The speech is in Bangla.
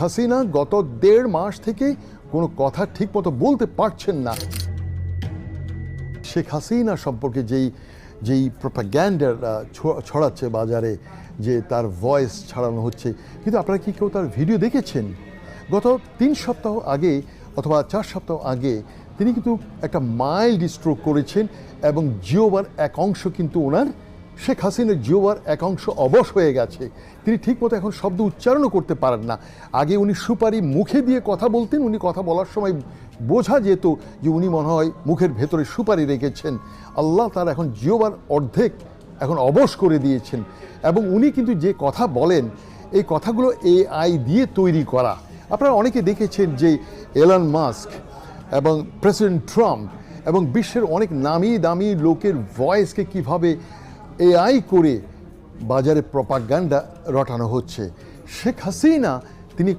হাসিনা গত দেড় মাস থেকে কোনো কথা ঠিকমতো বলতে পারছেন না। শেখ হাসিনা সম্পর্কে যেই যেই প্রোপাগ্যান্ডার ছড়াচ্ছে বাজারে, যে তার ভয়েস ছাড়ানো হচ্ছে, কিন্তু আপনারা কি কেউ তার ভিডিও দেখেছেন? গত তিন সপ্তাহ আগে অথবা চার সপ্তাহ আগে তিনি কিন্তু একটা মাইল্ড স্ট্রোক করেছেন এবং জিওবার এক অংশ কিন্তু ওনার শেখ হাসিনার জিওবার একাংশ অবশ হয়ে গেছে। তিনি ঠিকমতো এখন শব্দ উচ্চারণও করতে পারেন না। আগে উনি সুপারি মুখে দিয়ে কথা বলতেন, উনি কথা বলার সময় বোঝা যেত যে উনি মনে হয় মুখের ভেতরে সুপারি রেখেছেন। আল্লাহ তার এখন জিওবার অর্ধেক এখন অবশ করে দিয়েছেন। এবং উনি কিন্তু যে কথা বলেন, এই কথাগুলো এআই দিয়ে তৈরি করা। আপনারা অনেকে দেখেছেন যে এলন মাস্ক এবং প্রেসিডেন্ট ট্রাম্প এবং বিশ্বের অনেক নামি দামি লোকের ভয়েসকে কীভাবে এআই করে বাজারে প্রপাগান্ডা রটানো হচ্ছে। শেখ হাসিনা